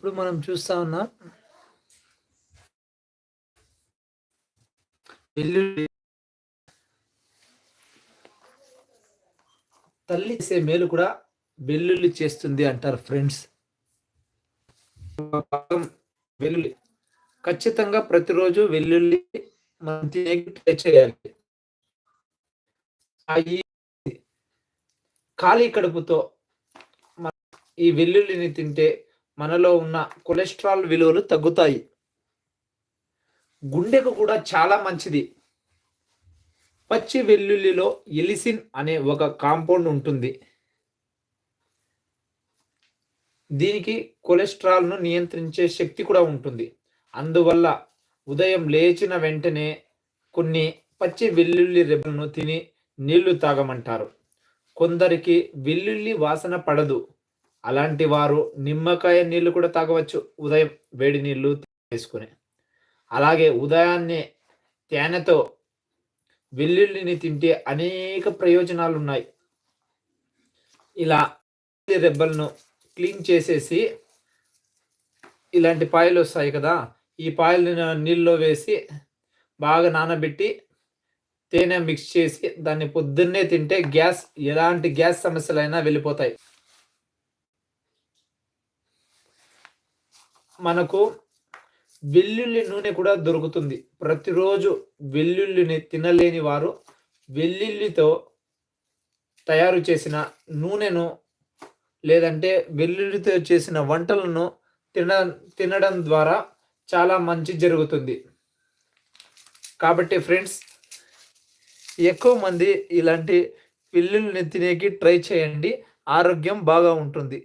ఇప్పుడు మనం చూస్తా ఉన్నాం. వెల్లుల్లి తల్లి చేసే మేలు కూడా వెల్లుల్లి చేస్తుంది అంటారు ఫ్రెండ్స్. వెల్లుల్లి. ఖచ్చితంగా ప్రతిరోజు వెల్లుల్లి మనం ట్రై చేయాలి. ఖాళీ కడుపుతో మన ఈ వెల్లుల్లిని తింటే మనలో ఉన్న కొలెస్ట్రాల్ విలువలు తగ్గుతాయి. గుండెకు కూడా చాలా మంచిది. పచ్చి వెల్లుల్లిలో ఎలిసిన్ అనే ఒక కాంపౌండ్ ఉంటుంది. దీనికి కొలెస్ట్రాల్ను నియంత్రించే శక్తి కూడా ఉంటుంది. అందువల్ల ఉదయం లేచిన వెంటనే కొన్ని పచ్చి వెల్లుల్లి రెబ్బలను తిని నీళ్ళు తాగమంటారు. కొందరికి వెల్లుల్లి వాసన పడదు. అలాంటి వారు నిమ్మకాయ నీళ్ళు కూడా తాగవచ్చు. ఉదయం వేడి నీళ్ళు తీసుకుని. అలాగే ఉదయాన్నే తేనెతో వెల్లుల్లిని తింటే అనేక ప్రయోజనాలు ఉన్నాయి ఇలా రెబ్బలను క్లీన్ చేసేసి ఇలాంటి పాయలు వస్తాయి కదా ఈ పాయలు నీళ్ళలో వేసి బాగా నానబెట్టి తేనె మిక్స్ చేసి దాన్ని పొద్దున్నే తింటే గ్యాస్ ఎలాంటి గ్యాస్ సమస్యలైనా వెళ్ళిపోతాయి. మనకు వెల్లుల్లి నూనె కూడా దొరుకుతుంది. ప్రతిరోజు వెల్లుల్లిని తినలేని వారు వెల్లుల్లితో తయారు చేసిన నూనెను లేదంటే వెల్లుల్లితో చేసిన వంటలను తిన తినడం ద్వారా చాలా మంచి జరుగుతుంది. కాబట్టి ఫ్రెండ్స్ ఎక్కువ మంది ఇలాంటి వెల్లుల్లిని తినేకి ట్రై చేయండి. ఆరోగ్యం బాగా ఉంటుంది.